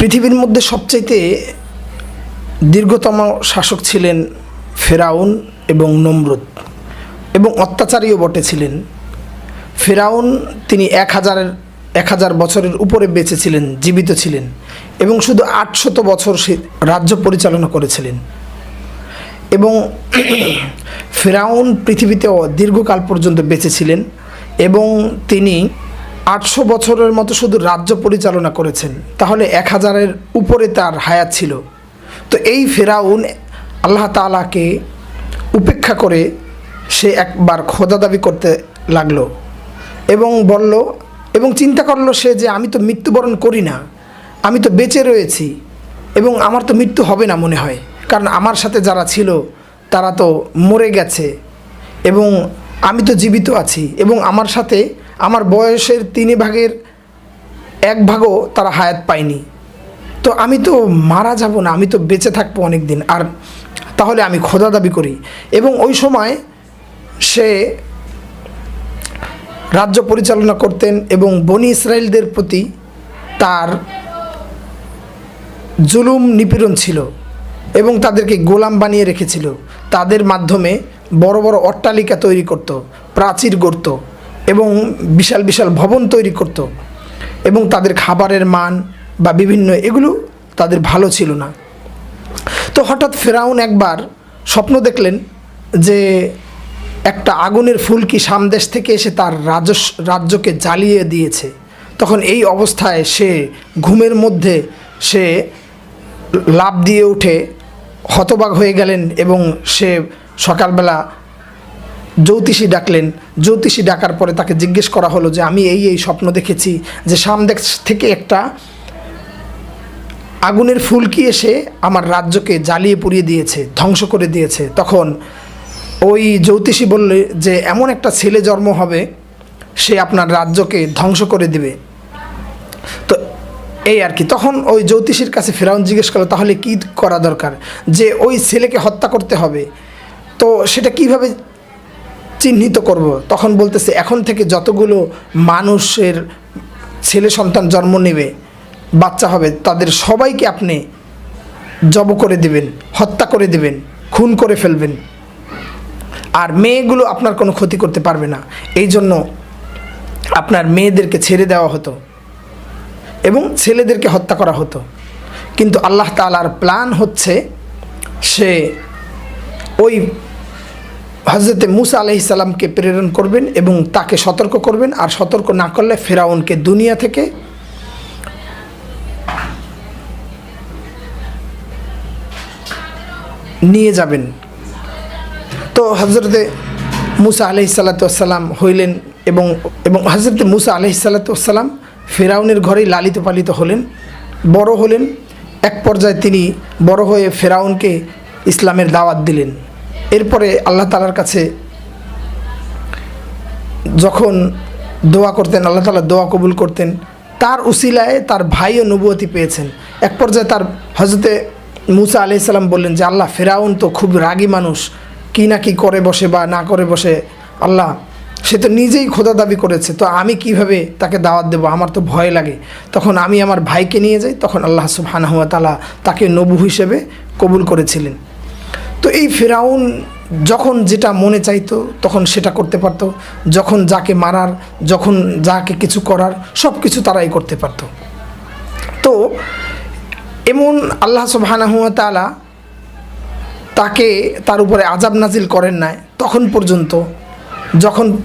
পৃথিবীর মধ্যে সবচাইতে দীর্ঘতম শাসক ছিলেন ফেরাউন এবং নমরুদ এবং অত্যাচারীও বটে ছিলেন। ফেরাউন তিনি এক হাজারের, এক হাজার বছরের উপরে বেঁচে ছিলেন, জীবিত ছিলেন এবং শুধু আটশত বছর সে রাজ্য পরিচালনা করেছিলেন। এবং ফেরাউন পৃথিবীতেও দীর্ঘকাল পর্যন্ত বেঁচে ছিলেন এবং তিনি আটশো বছরের মতো শুধু রাজ্য পরিচালনা করেছেন, তাহলে এক হাজারের উপরে তার হায়াত ছিল। তো এই ফেরাউন আল্লাহ তালাকে উপেক্ষা করে সে একবার খোদা দাবি করতে লাগল এবং বলল, এবং চিন্তা করল সে যে আমি তো মৃত্যুবরণ করি না, আমি তো বেঁচে রয়েছি এবং আমার তো মৃত্যু হবে না মনে হয়, কারণ আমার সাথে যারা ছিল তারা তো মরে গেছে এবং আমি তো জীবিত আছি এবং আমার সাথে আমার বয়সের তিনে ভাগের এক ভাগও তারা হায়াত পায়নি। তো আমি তো মারা যাব না, আমি তো বেঁচে থাকব অনেক দিন আর তাহলে আমি খোদা দাবি করি। এবং ওই সময় সে রাজ্য পরিচালনা করতেন এবং বনি ইসরায়েলদের প্রতি তার জুলুম নিপীড়ন ছিল এবং তাদেরকে গোলাম বানিয়ে রেখেছিল। তাদের মাধ্যমে বড় বড় অট্টালিকা তৈরি করত, প্রাচীর গড়ত। এবং বিশাল বিশাল ভবন তৈরি করত। এবং তাদের খাবারের মান বা বিভিন্ন এগুলো তাদের ভালো ছিল না। তো হঠাৎ ফেরাউন একবার স্বপ্ন দেখলেন যে একটা আগুনের ফুলকি সামদেশ থেকে এসে তার রাজস্ব রাজ্যকে জ্বালিয়ে দিয়েছে। তখন এই অবস্থায় সে ঘুমের মধ্যে সে লাভ দিয়ে উঠে হতবাক হয়ে গেলেন এবং সে সকালবেলা জ্যোতিষী ডাকলেন। জ্যোতিষী ডাকার পরে তাকে জিজ্ঞেস করা হলো যে, আমি এই এই স্বপ্ন দেখেছি যে সামদেশ থেকে একটা আগুনের ফুলকি এসে আমার রাজ্যকে জ্বালিয়ে পুড়িয়ে দিয়েছে, ধ্বংস করে দিয়েছে? তখন ওই জ্যোতিষী বললে যে, এমন একটা ছেলে জন্ম হবে, সে আপনার রাজ্যকে ধ্বংস করে দিবে। তো এই আর কি। তখন ওই জ্যোতিষীর কাছে ফেরাউন জিজ্ঞেস করল, তাহলে কি করা দরকার? যে ওই ছেলেকে হত্যা করতে হবে। তো সেটা কীভাবে চিহ্নিত করব। তখন বলতেছে, এখন থেকে যতগুলো মানুষের ছেলে সন্তান জন্ম নেবে, বাচ্চা হবে, তাদের সবাইকে আপনি জব করে দিবেন, হত্যা করে দিবেন, খুন করে ফেলবেন। আর মেয়েগুলো আপনার কোনো ক্ষতি করতে পারবে না। এই জন্য আপনার মেয়েদেরকে ছেড়ে দেওয়া হতো এবং ছেলেদেরকে হত্যা করা হতো। কিন্তু আল্লাহ তালার প্ল্যান হচ্ছে সে ওই হজরতে মুসা আলহি সাল্লামকে প্রেরণ করবেন এবং তাকে সতর্ক করবেন আর সতর্ক না করলে ফেরাউনকে দুনিয়া থেকে নিয়ে যাবেন। তো হজরতে মুসা আলহি সাল্লাতাম হইলেন এবং এবং হজরতে মুসা আলহি সাল্লাতাম ফেরাউনের ঘরেই লালিত পালিত হলেন, বড় হলেন, এক পর্যায়ে তিনি বড় হয়ে ফেরাউনকে ইসলামের দাওয়াত দিলেন। এরপরে আল্লাহ তালার কাছে যখন দোয়া করতেন, আল্লাহ তালা দোয়া কবুল করতেন, তার উসিলায় তার ভাইও নবুয়তি পেয়েছেন। এক পর্যায়ে তার হজরতে মুসা আলি সাল্লাম বললেন যে, আল্লাহ, ফেরাউন তো খুব রাগী মানুষ। কি না কি করে বসে বা না করে বসে? আল্লাহ, সে তো নিজেই খোদা দাবি করেছে। তো আমি কীভাবে তাকে দাওয়াত দেবো? আমার তো ভয় লাগে। তখন আমি আমার ভাইকে নিয়ে যাই। তখন আল্লাহ সুবহানাহুয়া তালা তাকে নবু হিসেবে কবুল করেছিলেন। তো এই ফেরাউন যখন যেটা মনে চাইতো, তখন সেটা করতে পারতো। যখন যাকে মারার, যখন যাকে কিছু করার সব কিছু তারাই করতে পারতো। তো এমন আল্লাহ সুবহানাহুয়া তালা তাকে তার উপরে আজাব নাজিল করেন নাই। তখন পর্যন্ত যখন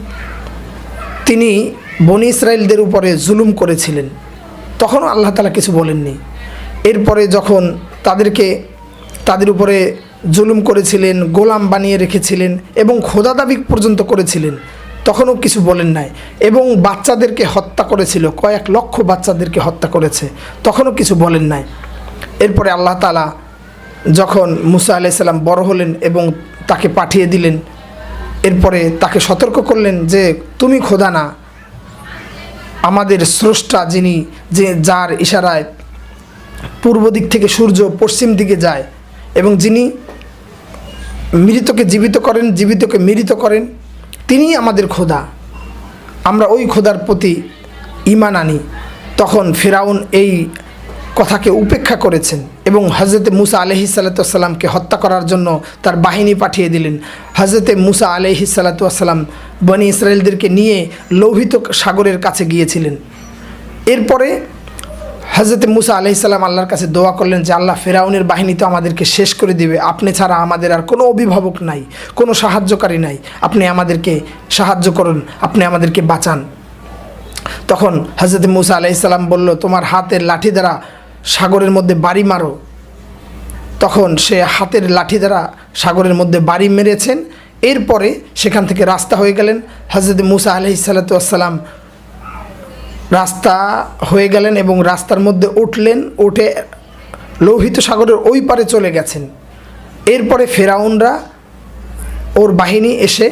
তিনি বনি ইসরায়েলদের উপরে জুলুম করেছিলেন, তখনও আল্লাহ তালা কিছু বলেননি। এরপরে যখন তাদেরকে, তাদের উপরে জুলুম করেছিলেন, গোলাম বানিয়ে রেখেছিলেন এবং খোদা দাবি পর্যন্ত করেছিলেন, তখনও কিছু বলেন নাই। এবং বাচ্চাদেরকে হত্যা করেছিল, কয়েক লক্ষ বাচ্চাদেরকে হত্যা করেছে, তখনও কিছু বলেন নাই। এরপরে আল্লাহ তালা যখন মুসা আলাইসাল্লাম বড় হলেন এবং তাকে পাঠিয়ে দিলেন, এরপরে তাকে সতর্ক করলেন যে, তুমি খোদা না, আমাদের স্রষ্টা যিনি, যে, যার ইশারায় পূর্ব দিক থেকে সূর্য পশ্চিম দিকে যায় এবং যিনি মৃতকে জীবিত করেন, জীবিতকে মৃত করেন। তিনিই আমাদের খোদা। আমরা ওই খোদার প্রতি ইমান আনি। তখন ফেরাউন এই কথাকে উপেক্ষা করেছেন এবং হজরতে মুসা আলহি সাল্লাতামকে হত্যা করার জন্য তার বাহিনী পাঠিয়ে দিলেন। হজরতে মুসা আলহি সাল্লাতাম বনি ইসরায়েলদেরকে নিয়ে লোহিত সাগরের কাছে গিয়েছিলেন। এরপরে হজরতে মুসা আলহি সাল্লাম আল্লাহর কাছে দোয়া করলেন যে, আল্লাহ, ফেরাউনের বাহিনী তো আমাদেরকে শেষ করে দিবে। আপনি ছাড়া আমাদের আর কোনো অভিভাবক নাই, কোনো সাহায্যকারী নাই। আপনি আমাদেরকে সাহায্য করুন, আপনি আমাদেরকে বাঁচান। তখন হজরত মুসা আলাইসাল্লাম বলল, তোমার হাতের লাঠি দ্বারা সাগরের মধ্যে বাড়ি মারো। তখন সে হাতের লাঠি দ্বারা সাগরের মধ্যে বাড়ি মেরেছেন। এরপরে সেখান থেকে রাস্তা হয়ে গেলেন। হজরত মুসা আলহি সাল্লাতাম রাস্তা হয়ে গেলেন এবং রাস্তার মধ্যে উঠলেন, উঠে লোহিত সাগরের ওই পারে চলে গেছেন। এরপরে ফেরাউনরা ওর বাহিনী এসে,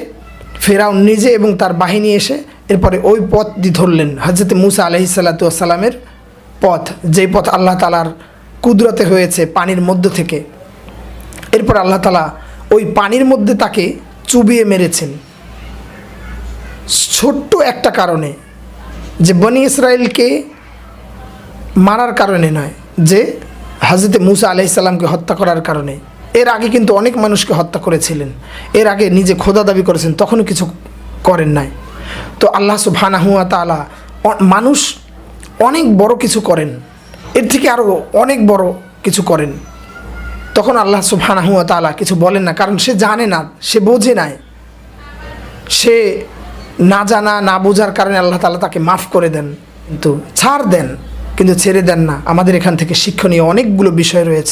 ফেরাউন নিজে এবং তার বাহিনী এসে এরপরে ওই পথ দিয়ে ধরলেন হজরত মুসা আলহি সাল্লাতামের পথ, যেই পথ আল্লাহ তালার কুদরতে হয়েছে পানির মধ্য থেকে। এরপর আল্লাহ তালা ওই পানির মধ্যে তাকে চুবিয়ে মেরেছেন। ছোট্ট একটা কারণে যে বনি ইসরায়েলকে মারার কারণে নয়, যে হাজরতে মুসা আলাইসাল্লামকে হত্যা করার কারণে। এর আগে কিন্তু অনেক মানুষকে হত্যা করেছিলেন। এর আগে নিজে খোদা দাবি করেছেন, তখনও কিছু করেন নাই। তো আল্লাহ সুবহানাহুয়া তালা মানুষ অনেক বড় কিছু করেন। এর থেকে আরও অনেক বড় কিছু করেন। তখন আল্লাহ সুবহানাহুয়া তালা কিছু বলেন না, কারণ সে জানে না, সে বোঝে নাই। সে না জানা, না বোঝার কারণে আল্লাহ তালা তাকে মাফ করে দেন, কিন্তু ছাড় দেন, কিন্তু ছেড়ে দেন না। আমাদের এখান থেকে শিক্ষণীয় অনেকগুলো বিষয় রয়েছে।